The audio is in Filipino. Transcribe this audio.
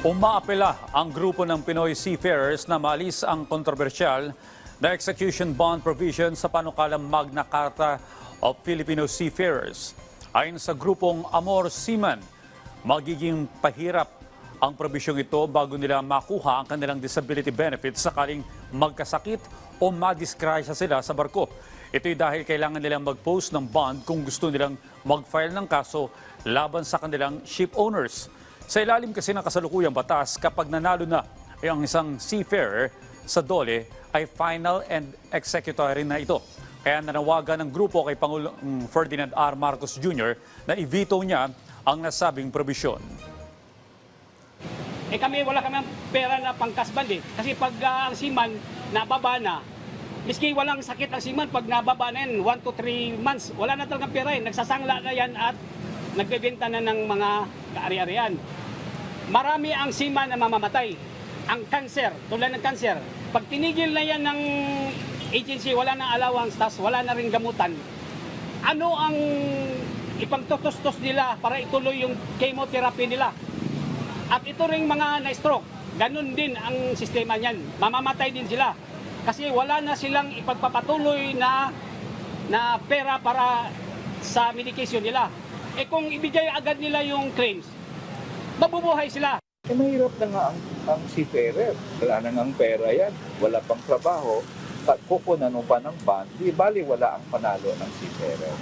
Umaapela ang grupo ng Pinoy Seafarers na maalis ang kontrobersyal na execution bond provision sa panukalang Magna Carta of Filipino Seafarers. Ayon sa grupong Amor Seaman, magiging pahirap ang probisyong ito bago nila makuha ang kanilang disability benefits sakaling magkasakit o madiskrasya sila sa barko. Ito'y dahil kailangan nilang mag-post ng bond kung gusto nilang mag-file ng kaso laban sa kanilang ship owners. Sa ilalim kasi ng kasalukuyang batas, kapag nanalo na ang isang seafarer sa dole, ay final and executory na ito. Kaya nanawagan ng grupo kay Pangulong Ferdinand R. Marcos Jr. na i-veto niya ang nasabing probisyon. Eh kami wala kami pera na pangkasband eh. Kasi pag ah, ang siman nababa na, miski walang sakit ang siman pag nababa na yan, 1 to 3 months, wala na talagang pera eh. Nagsasangla na yan at nagbebenta na ng mga kaari-arian. Marami ang siman na mamamatay. Ang cancer, tulad ng cancer, pag tinigil na yan ng agency, wala na allowance, tas wala na rin gamutan, ano ang ipagtutustos nila para ituloy yung chemotherapy nila? At ito ring mga na-stroke, ganun din ang sistema niyan. Mamamatay din sila. Kasi wala na silang ipagpapatuloy na na pera para sa medication nila. Eh kung ibigay agad nila yung claims, mabubuhay sila. Eh, mahirap na nga ang, ang seafarer. Wala na nga ang pera yan. Wala pang trabaho. Kukunan mo pa ng bond, di bali wala ang panalo ng seafarer.